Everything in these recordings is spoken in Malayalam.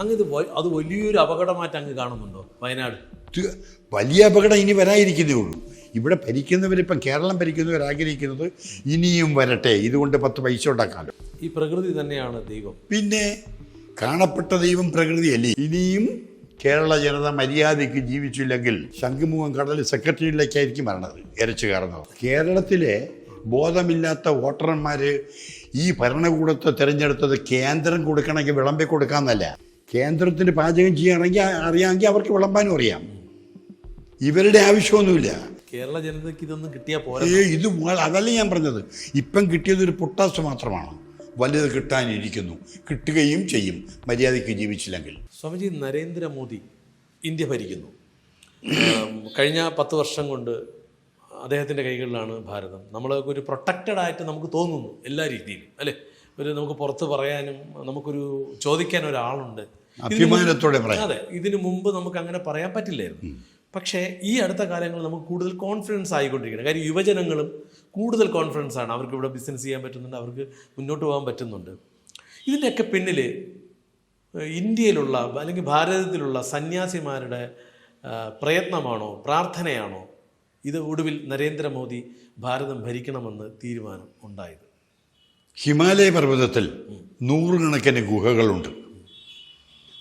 അങ്ങ് ഇത് അത് വലിയൊരു അപകടമായിട്ട് അങ്ങ് കാണുന്നുണ്ടോ? വയനാട്? വലിയ അപകടം ഇനി വരാതിരിക്കുന്നേ ഉള്ളൂ. ഇവിടെ ഭരിക്കുന്നവരിപ്പം കേരളം ഭരിക്കുന്നവർ ആഗ്രഹിക്കുന്നത് ഇനിയും വരട്ടെ. ഇതുകൊണ്ട് പത്ത് പൈസ ഉണ്ടാക്കാമല്ലോ ഈ പ്രകൃതി തന്നെയാണ് ദൈവം. പിന്നെ കാണപ്പെട്ട ദൈവം പ്രകൃതിയല്ലേ? ഇനിയും കേരള ജനത മര്യാദയ്ക്ക് ജീവിച്ചില്ലെങ്കിൽ ശംഖുമുഖം കടൽ സെക്രട്ടറിയിലേക്കായിരിക്കും വരണത് ഇരച്ചു കയറുന്നത്. കേരളത്തിലെ ബോധമില്ലാത്ത വോട്ടർമാർ ഈ ഭരണകൂടത്തെ തിരഞ്ഞെടുത്തത് കേന്ദ്രം കൊടുക്കണമെങ്കിൽ വിളമ്പി കൊടുക്കാമെന്നല്ല കേന്ദ്രത്തിന് പാചകം ചെയ്യുകയാണെങ്കിൽ അറിയാമെങ്കിൽ അവർക്ക് വിളമ്പാനും അറിയാം. ഇവരുടെ ആവശ്യമൊന്നുമില്ല. കേരള ജനതയ്ക്ക് ഇതൊന്നും കിട്ടിയാൽ പോരാ. ഇത് അതല്ല ഞാൻ പറഞ്ഞത്. ഇപ്പം കിട്ടിയത് ഒരു പൊട്ടാസ് മാത്രമാണ്. വലുത് കിട്ടാനിരിക്കുന്നു. കിട്ടുകയും ചെയ്യും. മര്യാദയ്ക്ക് ജീവിച്ചില്ലെങ്കിൽ. സ്വാമിജി നരേന്ദ്രമോദി ഇന്ത്യ ഭരിക്കുന്നു. കഴിഞ്ഞ പത്ത് വർഷം കൊണ്ട് അദ്ദേഹത്തിന്റെ കൈകളിലാണ് ഭാരതം. നമ്മൾ ഒരു പ്രൊട്ടക്റ്റഡ് ആയിട്ട് നമുക്ക് തോന്നുന്നു എല്ലാ രീതിയിലും. അല്ലേ? ഒരു നമുക്ക് പുറത്ത് പറയാനും നമുക്കൊരു ചോദിക്കാൻ ഒരാളുണ്ട്. ഇതിന് മുമ്പ്- അഭിമാനത്തോടെ പറയാം. അതെ ഇതിനു മുമ്പ് നമുക്ക് അങ്ങനെ പറയാൻ പറ്റില്ലായിരുന്നു. പക്ഷേ ഈ അടുത്ത കാലങ്ങളിൽ നമുക്ക് കൂടുതൽ കോൺഫിഡൻസ് ആയിക്കൊണ്ടിരിക്കണം. കാര്യം യുവജനങ്ങളും കൂടുതൽ കോൺഫിഡൻസ് ആണ്. അവർക്ക് ഇവിടെ ബിസിനസ് ചെയ്യാൻ പറ്റുന്നുണ്ട് അവർക്ക് മുന്നോട്ട് പോകാൻ പറ്റുന്നുണ്ട്. ഇതിന്റെയൊക്കെ പിന്നിൽ ഇന്ത്യയിലുള്ള അല്ലെങ്കിൽ ഭാരതത്തിലുള്ള സന്യാസിമാരുടെ പ്രയത്നമാണോ പ്രാർത്ഥനയാണോ? ഇത് ഒടുവിൽ നരേന്ദ്രമോദി ഭാരതം ഭരിക്കണമെന്ന് തീരുമാനം ഉണ്ടായത്. ഹിമാലയ പർവതത്തിൽ നൂറുകണക്കിന് ഗുഹകളുണ്ട്.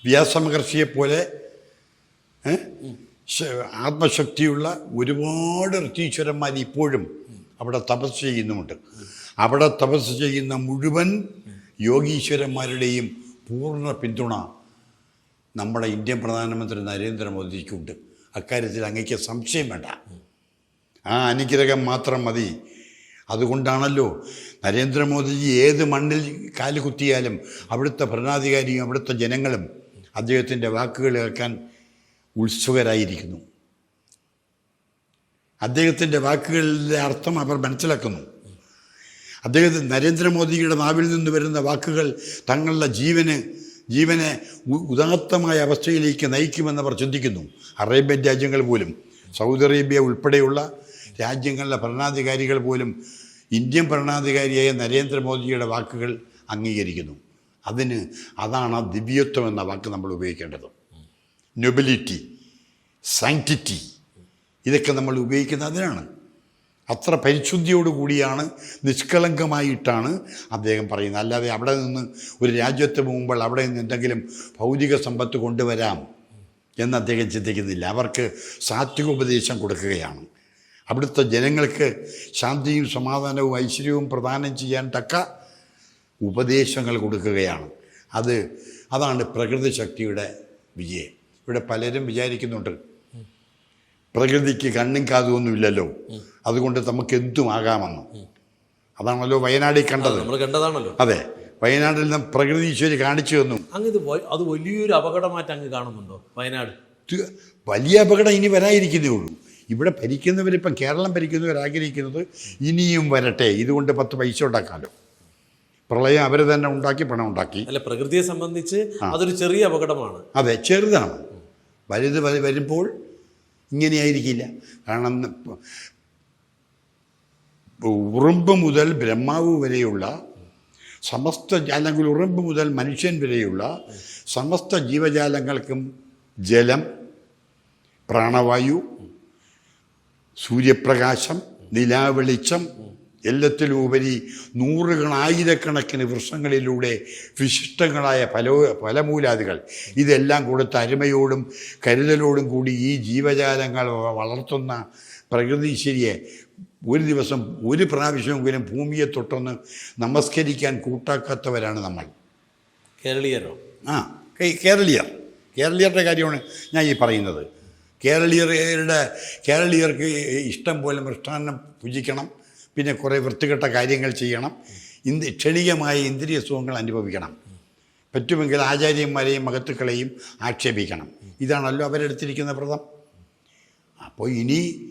വ്യാസമഹർഷിയെപ്പോലെ ആത്മശക്തിയുള്ള ഒരുപാട് ഋത്തീശ്വരന്മാർ ഇപ്പോഴും അവിടെ തപസ് ചെയ്യുന്നുമുണ്ട്. അവിടെ തപസ് ചെയ്യുന്ന മുഴുവൻ യോഗീശ്വരന്മാരുടെയും പൂർണ പിന്തുണ നമ്മുടെ ഇന്ത്യൻ പ്രധാനമന്ത്രി നരേന്ദ്രമോദിക്കുണ്ട്. അക്കാര്യത്തിൽ അങ്ങേക്ക് സംശയം വേണ്ട. ആ അനുഗ്രഹം മാത്രം മതി. അതുകൊണ്ടാണല്ലോ നരേന്ദ്രമോദിജി ഏത് മണ്ണിൽ കാലുകുത്തിയാലും അവിടുത്തെ ഭരണാധികാരിയും അവിടുത്തെ ജനങ്ങളും അദ്ദേഹത്തിന്റെ വാക്കുകൾ കേൾക്കാൻ ഉത്സുകരായിരിക്കുന്നു. അദ്ദേഹത്തിന്റെ വാക്കുകളിലെ അർത്ഥം അവർ മനസ്സിലാക്കുന്നു. അദ്ദേഹത്തിന് നരേന്ദ്രമോദിയുടെ നാവിൽ നിന്ന് വരുന്ന വാക്കുകൾ തങ്ങളുടെ ജീവന് ജീവനെ ഉദാത്തമായ അവസ്ഥയിലേക്ക് നയിക്കുമെന്നവർ ചിന്തിക്കുന്നു. അറേബ്യൻ രാജ്യങ്ങൾ പോലും സൗദി അറേബ്യ ഉൾപ്പെടെയുള്ള രാജ്യങ്ങളിലെ ഭരണാധികാരികൾ പോലും ഇന്ത്യൻ ഭരണാധികാരിയായ നരേന്ദ്രമോദിയുടെ വാക്കുകൾ അംഗീകരിക്കുന്നു. അതിന് അതാണ് ആ ദിവ്യത്വം എന്ന വാക്ക് നമ്മൾ ഉപയോഗിക്കേണ്ടത്. നൊബിലിറ്റി സാങ്ക്ടിറ്റി ഇതൊക്കെ നമ്മൾ ഉപയോഗിക്കുന്നത് അതിനാണ്. അത്ര പരിശുദ്ധിയോടുകൂടിയാണ് നിഷ്കളങ്കമായിട്ടാണ് അദ്ദേഹം പറയുന്നത്. അല്ലാതെ അവിടെ നിന്ന് ഒരു രാജ്യത്ത് പോകുമ്പോൾ അവിടെ നിന്ന് എന്തെങ്കിലും ഭൗതിക സമ്പത്ത് കൊണ്ടുവരാം എന്ന് അദ്ദേഹം ചിന്തിക്കുന്നില്ല. അവർക്ക് സാത്വിക ഉപദേശം കൊടുക്കുകയാണ്. അവിടുത്തെ ജനങ്ങൾക്ക് ശാന്തിയും സമാധാനവും ഐശ്വര്യവും പ്രദാനം ചെയ്യാൻ തക്ക ഉപദേശങ്ങൾ കൊടുക്കുകയാണ്. അത് അതാണ് പ്രകൃതി ശക്തിയുടെ വിജയം. ഇവിടെ പലരും വിചാരിക്കുന്നുണ്ട് പ്രകൃതിക്ക് കണ്ണും കാതും ഒന്നും ഇല്ലല്ലോ. അതുകൊണ്ട് നമുക്ക് എന്തും ആകാമെന്ന് അതാണല്ലോ വയനാടിൽ കണ്ടത്. നമ്മൾ കണ്ടതാണല്ലോ. അതെ വയനാട്ടിൽ നിന്ന് പ്രകൃതി ഈശ്വരി കാണിച്ചു തന്നു. അങ്ങ് ഇത് അത് വലിയൊരു അപകടമായിട്ട് അങ്ങ് കാണുന്നുണ്ടോ വയനാട്? വലിയ അപകടം ഇനി വരാതിരിക്കുന്നേ ഉള്ളൂ. ഇവിടെ ഭരിക്കുന്നവരിപ്പം കേരളം ഭരിക്കുന്നവർ ആഗ്രഹിക്കുന്നത് ഇനിയും വരട്ടെ. ഇതുകൊണ്ട് പത്ത് പൈസ ഉണ്ടാക്കാമല്ലോ പ്രളയം അവർ തന്നെ ഉണ്ടാക്കി പണം ഉണ്ടാക്കി. അല്ല പ്രകൃതിയെ സംബന്ധിച്ച് അതൊരു ചെറിയ അപകടമാണ്. അതെ ചെറുതാണ്. വലുത് വരുമ്പോൾ ഇങ്ങനെയായിരിക്കില്ല. കാരണം ഉറുമ്പ് മുതൽ ബ്രഹ്മാവ് വരെയുള്ള സമസ്ത അല്ലെങ്കിൽ ഉറുമ്പ് മുതൽ മനുഷ്യൻ വരെയുള്ള സമസ്ത ജീവജാലങ്ങൾക്കും ജലം പ്രാണവായു സൂര്യപ്രകാശം നിലാവെളിച്ചം എല്ലാത്തിലും ഉപരി നൂറുകൾ ആയിരക്കണക്കിന് വൃക്ഷങ്ങളിലൂടെ വിശിഷ്ടങ്ങളായ പല ഫലമൂലാദികൾ. ഇതെല്ലാം കൊടുത്ത അരുമയോടും കരുതലോടും കൂടി ഈ ജീവജാലങ്ങൾ വളർത്തുന്ന പ്രകൃതിശ്വരിയെ ഒരു ദിവസം ഒരു പ്രാവശ്യമെങ്കിലും ഭൂമിയെ തൊട്ടൊന്ന് നമസ്കരിക്കാൻ കൂട്ടാക്കാത്തവരാണ് നമ്മൾ. കേരളീയരോ? ആ കേരളീയർ. കേരളീയരുടെ കാര്യമാണ് ഞാൻ ഈ പറയുന്നത്. കേരളീയരുടെ കേരളീയർക്ക് ഇഷ്ടം പോലെ മൃഷ്ടാന്നം ഭുജിക്കണം പിന്നെ കുറേ വൃത്തികെട്ട കാര്യങ്ങൾ ചെയ്യണം. ഇന്ത് ക്ഷണികമായ ഇന്ദ്രിയ സുഖങ്ങൾ അനുഭവിക്കണം. പറ്റുമെങ്കിൽ ആചാര്യന്മാരെയും മഹത്തുക്കളെയും ആക്ഷേപിക്കണം. ഇതാണല്ലോ അവരെടുത്തിരിക്കുന്ന വ്രതം. അപ്പോൾ ഇനി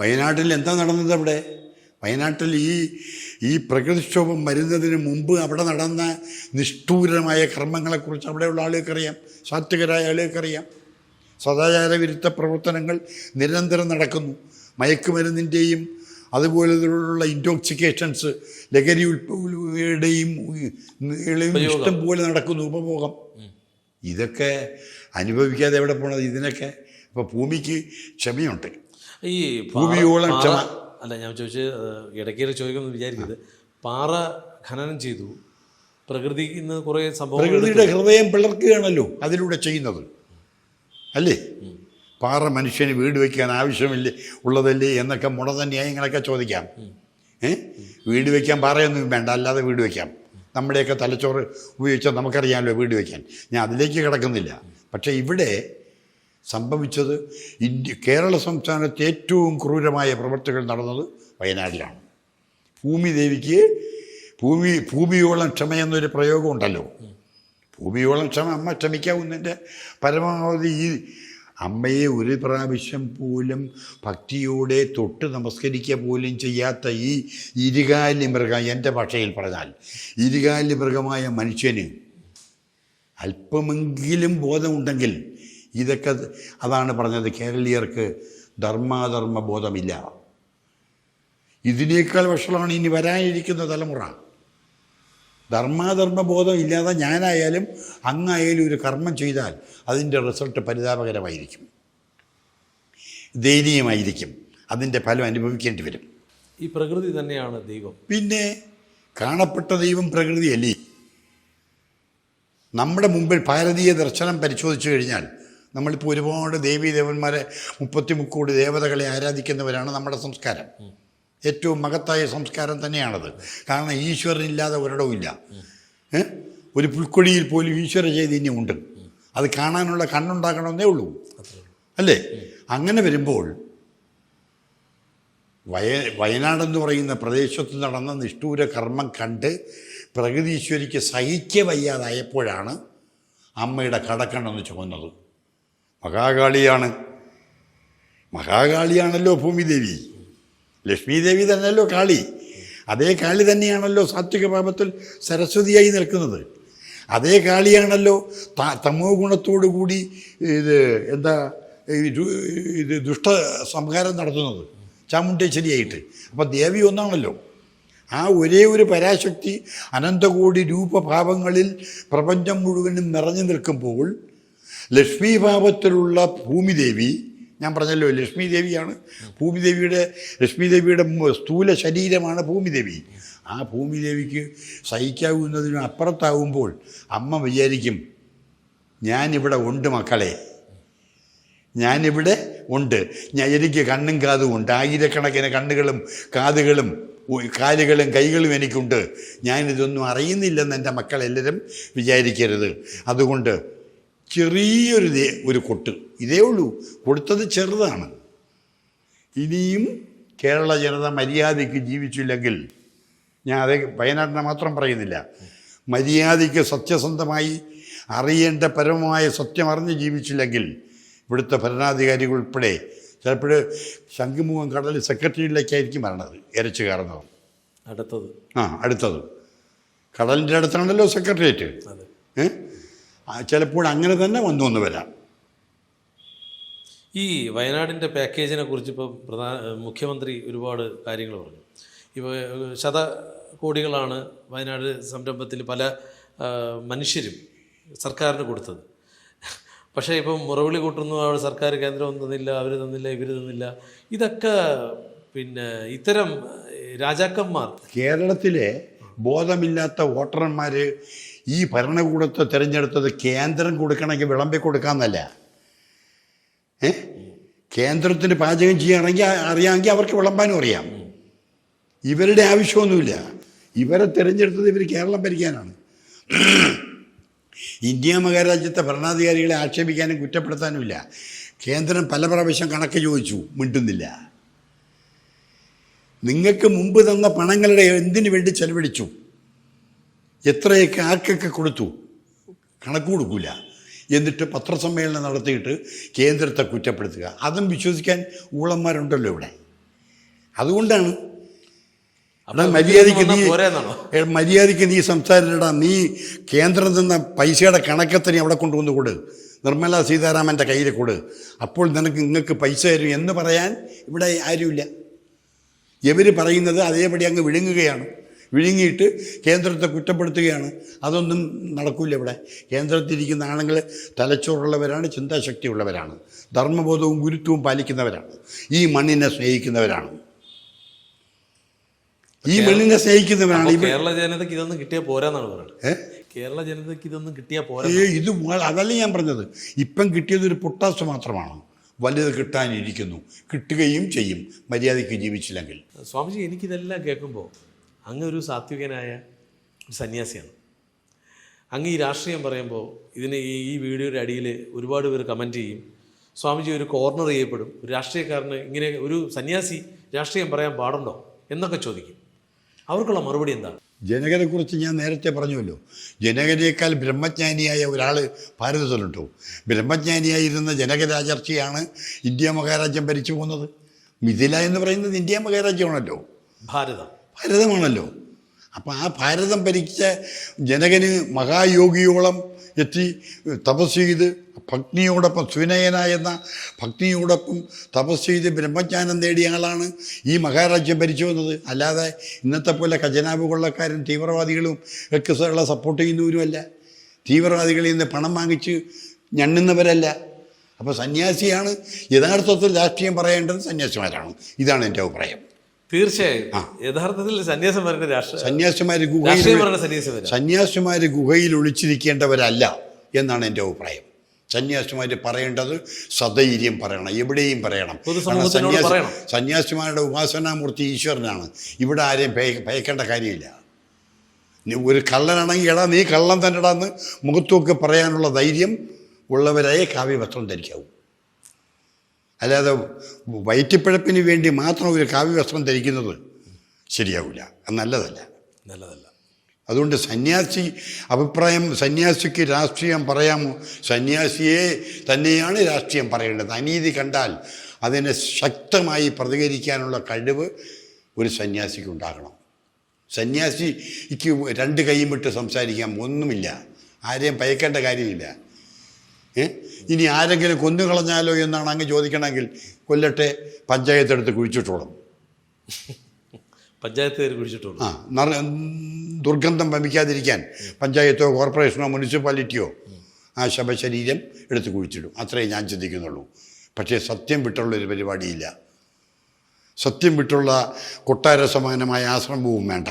വയനാട്ടിൽ എന്താ നടന്നത് അവിടെ? വയനാട്ടിൽ ഈ ഈ പ്രകൃതിക്ഷോഭം വരുന്നതിന് മുമ്പ് അവിടെ നടന്ന നിഷ്ഠൂരമായ കർമ്മങ്ങളെക്കുറിച്ച് അവിടെയുള്ള ആളുകൾക്കറിയാം. സാത്വികരായ ആളുകൾക്കറിയാം. സദാചാര വിരുദ്ധ പ്രവർത്തനങ്ങൾ നിരന്തരം നടക്കുന്നു. മയക്കുമരുന്നിന്റെയും അതുപോലെയുള്ള ഇൻടോക്സിക്കേഷൻസ് ലഹരി ഉൾപ്പെടെയും ഇഷ്ടം പോലെ നടക്കുന്നു ഉപഭോഗം. ഇതൊക്കെ അനുഭവിക്കാതെ എവിടെ പോണത്? ഇതിനൊക്കെ അപ്പോൾ ഭൂമിക്ക് ക്ഷമയുണ്ട്. ഈ ഭൂമിയോളം ക്ഷമ. അല്ല ഞാൻ ചോദിച്ച് ഇടയ്ക്കേറെ ചോദിക്കുമെന്ന് വിചാരിക്കരുത്. പാറ ഖനനം ചെയ്തു. പ്രകൃതി ഇന്ന് കുറേ സംഭവം പ്രകൃതിയുടെ ഹൃദയം പിളർക്കുകയാണല്ലോ അതിലൂടെ ചെയ്യുന്നത്. അല്ലേ? പാറ മനുഷ്യന് വീട് വയ്ക്കാൻ ആവശ്യമില്ല ഉള്ളതല്ലേ എന്നൊക്കെ മുടത ന്യായങ്ങളൊക്കെ ചോദിക്കാം. ഏ? വീട് വയ്ക്കാൻ പാറയൊന്നും വേണ്ട അല്ലാതെ വീട് വയ്ക്കാം. നമ്മുടെയൊക്കെ തലച്ചോറ് ഉപയോഗിച്ചാൽ നമുക്കറിയാമല്ലോ വീട് വയ്ക്കാൻ. ഞാൻ അതിലേക്ക് കിടക്കുന്നില്ല. പക്ഷേ ഇവിടെ സംഭവിച്ചത് ഇന്ത്യ കേരള സംസ്ഥാനത്ത് ഏറ്റവും ക്രൂരമായ പ്രവൃത്തികൾ നടന്നത് വയനാട്ടിലാണ് ഭൂമി ദേവിക്ക് ഭൂമി ഭൂമിയോളം ക്ഷമ എന്നൊരു പ്രയോഗമുണ്ടല്ലോ. ഭൂമിയോളം ക്ഷമ അമ്മ ക്ഷമിക്കാവുന്നതിന്റെ പരമാവധി ഈ അമ്മയെ ഒരു പ്രാവശ്യം പോലും ഭക്തിയോടെ തൊട്ട് നമസ്കരിക്കുക പോലും ചെയ്യാത്ത ഈ ഇരുകാലി മൃഗം എന്റെ ഭാഷയിൽ പറഞ്ഞാൽ ഇരുകാലി മൃഗമായ മനുഷ്യന് അല്പമെങ്കിലും ബോധമുണ്ടെങ്കിൽ ഇതൊക്കെ അതാണ് പറഞ്ഞത് കേരളീയർക്ക് ധർമാധർമ്മ ബോധമില്ല ഇതിനേക്കാൾ വഷളാണ് ഇനി വരാനിരിക്കുന്ന തലമുറ. ധർമാധർമ്മ ബോധം ഇല്ലാതെ ഞാനായാലും അങ്ങായാലും ഒരു കർമ്മം ചെയ്താൽ അതിന്റെ റിസൾട്ട് പരിതാപകരമായിരിക്കും. ദയനീയമായിരിക്കും. അതിന്റെ ഫലം അനുഭവിക്കേണ്ടി വരും. ഈ പ്രകൃതി തന്നെയാണ് ദൈവം. പിന്നെ കാണപ്പെട്ട ദൈവം പ്രകൃതിയല്ലേ? നമ്മുടെ മുമ്പിൽ ഭാരതീയ ദർശനം പരിശോധിച്ചു കഴിഞ്ഞാൽ നമ്മളിപ്പോൾ ഒരുപാട് ദേവീ ദേവന്മാരെ മുപ്പത്തി മുക്കോടി ദേവതകളെ ആരാധിക്കുന്നവരാണ് നമ്മുടെ സംസ്കാരം. ഏറ്റവും മഹത്തായ സംസ്കാരം തന്നെയാണത്. കാരണം ഈശ്വരനില്ലാതെ ഒരിടവുമില്ല? ഒരു പുൽക്കൊടിയിൽ പോലും ഈശ്വര ചൈതന്യം ഉണ്ട്. അത് കാണാനുള്ള കണ്ണുണ്ടാക്കണമെന്നേ ഉള്ളൂ. അല്ലേ? അങ്ങനെ വരുമ്പോൾ വയ വയനാടെന്ന് പറയുന്ന പ്രദേശത്ത് നടന്ന നിഷ്ഠൂര കർമ്മം കണ്ട് പ്രകൃതീശ്വരിക്ക് സഹിക്ക വയ്യാതായപ്പോഴാണ് അമ്മയുടെ കടക്കണ്ണെന്ന് ചുമന്നത്. മഹാകാളിയാണ്. മഹാകാളിയാണല്ലോ ഭൂമിദേവി. ലക്ഷ്മി ദേവി തന്നെയല്ലോ കാളി. അതേ കാളി തന്നെയാണല്ലോ സാത്വിക പാപത്തിൽ സരസ്വതിയായി നിൽക്കുന്നത്. അതേ കാളിയാണല്ലോ തമോ ഗുണത്തോടു കൂടി ഇത് എന്താ ഇത് ദുഷ്ട സംഹാരം നടത്തുന്നത്. ചാമുണ്ടേശ്വരിയായിട്ട് അപ്പം ദേവി ഒന്നാണല്ലോ. ആ ഒരേ ഒരു പരാശക്തി അനന്തകോടി രൂപഭാവങ്ങളിൽ പ്രപഞ്ചം മുഴുവനും നിറഞ്ഞു നിൽക്കുമ്പോൾ ലക്ഷ്മീഭാവത്തിലുള്ള ഭൂമിദേവി ഞാൻ പറഞ്ഞല്ലോ ലക്ഷ്മി ദേവിയാണ്. ഭൂമിദേവിയുടെ ലക്ഷ്മി ദേവിയുടെ സ്ഥൂല ശരീരമാണ് ഭൂമിദേവി ആ ഭൂമിദേവിക്ക് സഹിക്കാവുന്നതിന് അപ്പുറത്താവുമ്പോൾ അമ്മ വിചാരിക്കും ഞാനിവിടെ ഉണ്ട് മക്കളെ. ഞാനിവിടെ ഉണ്ട്. ഞാൻ എനിക്ക് കണ്ണും കാതും ഉണ്ട്. ആയിരക്കണക്കിന് കണ്ണുകളും കാതുകളും കാലുകളും കൈകളും എനിക്കുണ്ട്. ഞാനിതൊന്നും അറിയുന്നില്ലെന്ന് എന്റെ മക്കളെല്ലാവരും വിചാരിക്കരുത്. അതുകൊണ്ട് ചെറിയൊരു ഒരു കൊട്ട്. ഇതേ ഉള്ളൂ. കൊടുത്തത് ചെറുതാണ്. ഇനിയും കേരള ജനത മര്യാദയ്ക്ക് ജീവിച്ചില്ലെങ്കിൽ ഞാൻ അതേ വയനാടിനെ മാത്രം പറയുന്നില്ല. മര്യാദയ്ക്ക് സത്യസന്ധമായി അറിയേണ്ട പരമമായ സത്യം അറിഞ്ഞ് ജീവിച്ചില്ലെങ്കിൽ ഇവിടുത്തെ ഭരണാധികാരികൾ ഉൾപ്പെടെ ചിലപ്പോൾ ശംഖുമുഖം കടൽ സെക്രട്ടറിയിലേക്കായിരിക്കും വരണത് ഇരച്ചു കയറുന്നത്. അടുത്തത്. ആ അടുത്തത്. കടലിന്റെ അടുത്താണല്ലോ സെക്രട്ടേറിയറ്റ്. അതെ. ഏ? ആ, ചിലപ്പോൾ അങ്ങനെ തന്നെ വന്നു വന്ന് വരാം. ഈ വയനാടിന്റെ പാക്കേജിനെ കുറിച്ച് ഇപ്പോൾ പ്രധാന മുഖ്യമന്ത്രി ഒരുപാട് കാര്യങ്ങൾ പറഞ്ഞു. ഇപ്പോൾ ശത കോടികളാണ് വയനാട് സംരംഭത്തിൽ പല മനുഷ്യരും സർക്കാരിന് കൊടുത്തത്. പക്ഷേ ഇപ്പം മുറവിളി കൂട്ടുന്നു അവിടെ സർക്കാർ കേന്ദ്രം തന്നില്ല അവർ തന്നില്ല ഇവർ തന്നില്ല. ഇതൊക്കെ പിന്നെ ഇത്തരം രാജാക്കന്മാർ കേരളത്തിലെ ബോധമില്ലാത്ത വോട്ടർമാർ ഈ ഭരണകൂടത്തെ തിരഞ്ഞെടുത്തത് കേന്ദ്രം കൊടുക്കണമെങ്കിൽ വിളമ്പി കൊടുക്കാമെന്നല്ല. ഏ? കേന്ദ്രത്തിന് പാചകം ചെയ്യുകയാണെങ്കിൽ അറിയാമെങ്കിൽ അവർക്ക് വിളമ്പാനും അറിയാം. ഇവരുടെ ആവശ്യമൊന്നുമില്ല. ഇവരെ തിരഞ്ഞെടുത്തത് ഇവർ കേരളം ഭരിക്കാനാണ്. ഇന്ത്യ മഹാരാജ്യത്തെ ഭരണാധികാരികളെ ആക്ഷേപിക്കാനും കുറ്റപ്പെടുത്താനുമില്ല. കേന്ദ്രം പല പ്രാവശ്യം കണക്ക് ചോദിച്ചു മിണ്ടുന്നില്ല. നിങ്ങൾക്ക് മുമ്പ് തന്ന പണങ്ങളുടെ എന്തിനു വേണ്ടി ചെലവഴിച്ചു? എത്രയൊക്കെ ആർക്കൊക്കെ കൊടുത്തു? കണക്ക് കൊടുക്കൂല. എന്നിട്ട് പത്രസമ്മേളനം നടത്തിയിട്ട് കേന്ദ്രത്തെ കുറ്റപ്പെടുത്തുക. അതും വിശ്വസിക്കാൻ ഊളന്മാരുണ്ടല്ലോ ഇവിടെ. അതുകൊണ്ടാണ്. അവിടെ മര്യാദയ്ക്ക് നീ മര്യാദയ്ക്ക് നീ സംസാരിച്ചടാ നീ കേന്ദ്രം തന്ന പൈസയുടെ കണക്കത്തെ നീ അവിടെ കൊണ്ടുവന്ന് കൊട്. നിർമ്മല സീതാരാമന്റെ കയ്യിൽ കൊട്. അപ്പോൾ നിനക്ക് നിങ്ങൾക്ക് പൈസ തരും എന്ന് പറയാൻ ഇവിടെ ആരുമില്ല. ഇവർ പറയുന്നത് അതേപടി അങ്ങ് വിഴുങ്ങുകയാണ്. വിഴുങ്ങിയിട്ട് കേന്ദ്രത്തെ കുറ്റപ്പെടുത്തുകയാണ്. അതൊന്നും നടക്കില്ല ഇവിടെ. കേന്ദ്രത്തിരിക്കുന്ന ആണുങ്ങൾ തലച്ചോറുള്ളവരാണ് ചിന്താശക്തിയുള്ളവരാണ്. ധർമ്മബോധവും ഗുരുത്വവും പാലിക്കുന്നവരാണ്. ഈ മണ്ണിനെ സ്നേഹിക്കുന്നവരാണ്. ഈ മണ്ണിനെ സ്നേഹിക്കുന്നവരാണ്. കേരള ജനതയ്ക്ക് ഇതൊന്നും കിട്ടിയാൽ പോരാന്നാണ് പറയുന്നത്. കേരള ജനതയ്ക്ക് ഇതൊന്നും കിട്ടിയാൽ പോരാ ഇത് അതല്ല ഞാൻ പറഞ്ഞത്. ഇപ്പം കിട്ടിയത് ഒരു പൊട്ടാസ് മാത്രമാണ്. വലുത് കിട്ടാനിരിക്കുന്നു. കിട്ടുകയും ചെയ്യും. മര്യാദയ്ക്ക് ജീവിച്ചില്ലെങ്കിൽ. സ്വാമിജി എനിക്കിതെല്ലാം കേൾക്കുമ്പോൾ അങ്ങ് ഒരു സാത്വികനായ സന്യാസിയാണ്. അങ്ങ് ഈ രാഷ്ട്രീയം പറയുമ്പോൾ ഇതിന് ഈ ഈ വീഡിയോയുടെ അടിയിൽ ഒരുപാട് പേർ കമന്റ് ചെയ്യും. സ്വാമിജി ഒരു കോർണർ ചെയ്യപ്പെടും. ഒരു രാഷ്ട്രീയക്കാരന് ഇങ്ങനെ ഒരു സന്യാസി രാഷ്ട്രീയം പറയാൻ പാടുണ്ടോ എന്നൊക്കെ ചോദിക്കും. അവർക്കുള്ള മറുപടി എന്താണ്? ജനകനെക്കുറിച്ച് ഞാൻ നേരത്തെ പറഞ്ഞുവല്ലോ. ജനകനേക്കാൾ ബ്രഹ്മജ്ഞാനിയായ ഒരാൾ ഭാരതത്തിലുണ്ടോ? ബ്രഹ്മജ്ഞാനിയായിരുന്ന ജനകരാചർച്ചയാണ് ഇന്ത്യ മഹാരാജ്യം ഭരിച്ചു പോകുന്നത് മിഥില എന്ന് പറയുന്നത് ഇന്ത്യ മഹാരാജ്യമാണല്ലോ. ഭാരതം. ഭാരതമാണല്ലോ അപ്പോൾ ആ ഭാരതം ഭരിച്ച ജനകന് മഹായോഗിയോളം എത്തി തപസ് ചെയ്ത് ഭക്തിയോടൊപ്പം സുനയന എന്ന ഭക്തിയോടൊപ്പം തപസ് ചെയ്ത് ബ്രഹ്മജ്ഞാനം നേടിയ ആളാണ് ഈ മഹാരാജ്യം ഭരിച്ചു വന്നത്. അല്ലാതെ ഇന്നത്തെ പോലെ ഖജനാവ് കൊള്ളക്കാരും തീവ്രവാദികളും ഒക്കെ ഉള്ള സപ്പോർട്ട് ചെയ്യുന്നവരുമല്ല. തീവ്രവാദികളിൽ നിന്ന് പണം വാങ്ങിച്ച് ഞണ്ണുന്നവരല്ല. അപ്പോൾ സന്യാസിയാണ് യഥാർത്ഥത്തിൽ രാഷ്ട്രീയം പറയേണ്ടത് സന്യാസിമാരാണ്. ഇതാണ് എന്റെ അഭിപ്രായം. തീർച്ചയായും. യഥാർത്ഥത്തിൽ സന്യാസം പറയുന്ന രാഷ്ട്രീയ സന്യാസിമാർ ഗുഹയിൽ ഗുഹയിൽ ഒളിച്ചിരിക്കേണ്ടവരല്ല എന്നാണ് എന്റെ അഭിപ്രായം. സന്യാസിമാർ പറയേണ്ടത് സധൈര്യം പറയണം എവിടെയും പറയണം. സന്യാസി-. സന്യാസിമാരുടെ ഉപാസനാമൂർത്തി ഈശ്വരനാണ്. ഇവിടെ ആരെയും ഭയ ഭയക്കേണ്ട കാര്യമില്ല. ഒരു കള്ളനാണെങ്കിൽ എടാ നീ കള്ളം തന്നെടാന്ന് മുഖത്തൊക്കെ പറയാനുള്ള ധൈര്യം ഉള്ളവരായേ കാവ്യവസ്ത്രം ധരിക്കാവൂ. അല്ലാതെ വയറ്റിപ്പിഴപ്പിന് വേണ്ടി മാത്രം ഒരു കാവ്യവസ്ത്രം ധരിക്കുന്നത് ശരിയാവില്ല അത് നല്ലതല്ല. നല്ലതല്ല. അതുകൊണ്ട് സന്യാസി അഭിപ്രായം സന്യാസിക്ക് രാഷ്ട്രീയം പറയാമോ? സന്യാസിയെ തന്നെയാണ് രാഷ്ട്രീയം പറയേണ്ടത്. അനീതി കണ്ടാൽ അതിനെ ശക്തമായി പ്രതികരിക്കാനുള്ള കഴിവ് ഒരു സന്യാസിക്ക് ഉണ്ടാകണം. സന്യാസിക്ക് രണ്ട് കൈയും വിട്ട് സംസാരിക്കാം. ഒന്നുമില്ല. ആരെയും ഭയക്കേണ്ട കാര്യമില്ല. ഏ? ഇനി ആരെങ്കിലും കൊന്നുകളഞ്ഞാലോ എന്നാണ് അങ്ങ് ചോദിക്കണമെങ്കിൽ കൊല്ലട്ടെ പഞ്ചായത്തെടുത്ത് കുഴിച്ചിട്ടോളും. പഞ്ചായത്ത് കുഴിച്ചിട്ടോളും. ആ ദുർഗന്ധം വമിക്കാതിരിക്കാൻ പഞ്ചായത്തോ കോർപ്പറേഷനോ മുനിസിപ്പാലിറ്റിയോ ആ ശവശരീരം എടുത്ത് കുഴിച്ചിടും. അത്രേ ഞാൻ ചിന്തിക്കുന്നുള്ളൂ. പക്ഷേ സത്യം വിട്ടുള്ളൊരു പരിപാടിയില്ല. സത്യം വിട്ടുള്ള കൊട്ടാര സമാനമായ ആശ്രമവും വേണ്ട.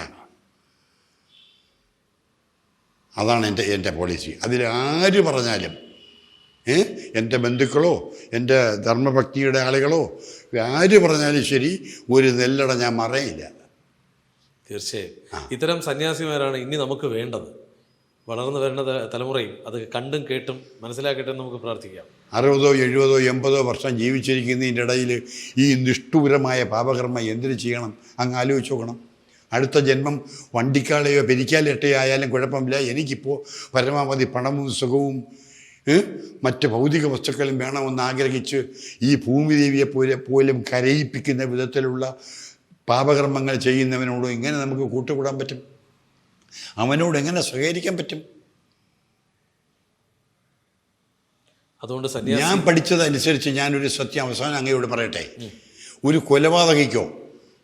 അതാണ് എന്റെ എന്റെ പോളിസി. അതിൽ ആര് പറഞ്ഞാലും എന്റെ ബന്ധുക്കളോ എന്റെ ധർമ്മഭക്തിയുടെ ആളുകളോ ആര് പറഞ്ഞാലും ശരി ഒരു നെല്ലട ഞാൻ മറയില്ല. തീർച്ചയായും. ഇത്തരം സന്യാസിമാരാണ് ഇനി നമുക്ക് വേണ്ടത്. വളർന്നു വരുന്ന തലമുറയും അത് കണ്ടും കേട്ടും മനസ്സിലാക്കട്ടെ നമുക്ക് പ്രാർത്ഥിക്കാം. അറുപതോ എഴുപതോ എൺപതോ വർഷം ജീവിച്ചിരിക്കുന്നതിന്റെ ഇടയിൽ ഈ നിഷ്ഠൂരമായ പാപകർമ്മം എന്തിനു ചെയ്യണം? അങ്ങ് ആലോചിച്ച് നോക്കണം. അടുത്ത ജന്മം വണ്ടിക്കാളെയോ പെരിക്കാലെട്ടയോ ആയാലും കുഴപ്പമില്ല. എനിക്കിപ്പോൾ പരമാവധി പണവും സുഖവും മറ്റ് ഭൗതിക വസ്തുക്കളും വേണമെന്ന് ആഗ്രഹിച്ച് ഈ ഭൂമിദേവിയെ പോലെ പോലും കരയിപ്പിക്കുന്ന വിധത്തിലുള്ള പാപകർമ്മങ്ങൾ ചെയ്യുന്നവനോട് എങ്ങനെ നമുക്ക് കൂട്ടുകൂടാൻ പറ്റും? അവനോട് എങ്ങനെ സഹകരിക്കാൻ പറ്റും? അതുകൊണ്ട് ഞാൻ പഠിച്ചതനുസരിച്ച് ഞാനൊരു സത്യം അവസാനം അങ്ങയോട് പറയട്ടെ. ഒരു കൊലപാതകയ്ക്കോ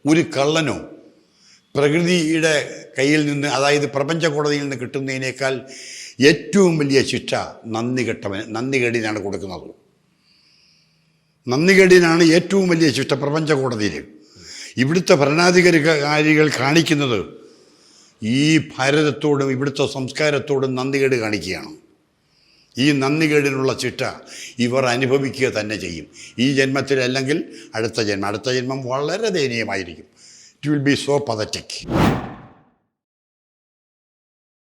ഒരു കള്ളനോ പ്രകൃതിയുടെ കയ്യിൽ നിന്ന് അതായത് പ്രപഞ്ച കോടതിയിൽ നിന്ന് കിട്ടുന്നതിനേക്കാൾ ഏറ്റവും വലിയ ശിക്ഷ നന്ദി കെട്ടവന് നന്ദികേടിനാണ് കൊടുക്കുന്നത്. നന്ദികേടിനാണ് ഏറ്റവും വലിയ ശിക്ഷ പ്രപഞ്ച കോടതിയിൽ ഇവിടുത്തെ ഭരണാധികാരികൾ കാണിക്കുന്നത് ഈ ഭാരതത്തോടും ഇവിടുത്തെ സംസ്കാരത്തോടും നന്ദികേട് കാണിക്കുകയാണ്. ഈ നന്ദികേടിനുള്ള ചിട്ട ഇവർ അനുഭവിക്കുക തന്നെ ചെയ്യും. ഈ ജന്മത്തിൽ അല്ലെങ്കിൽ അടുത്ത ജന്മം അടുത്ത ജന്മം വളരെ ദയനീയമായിരിക്കും. It will be so pathetic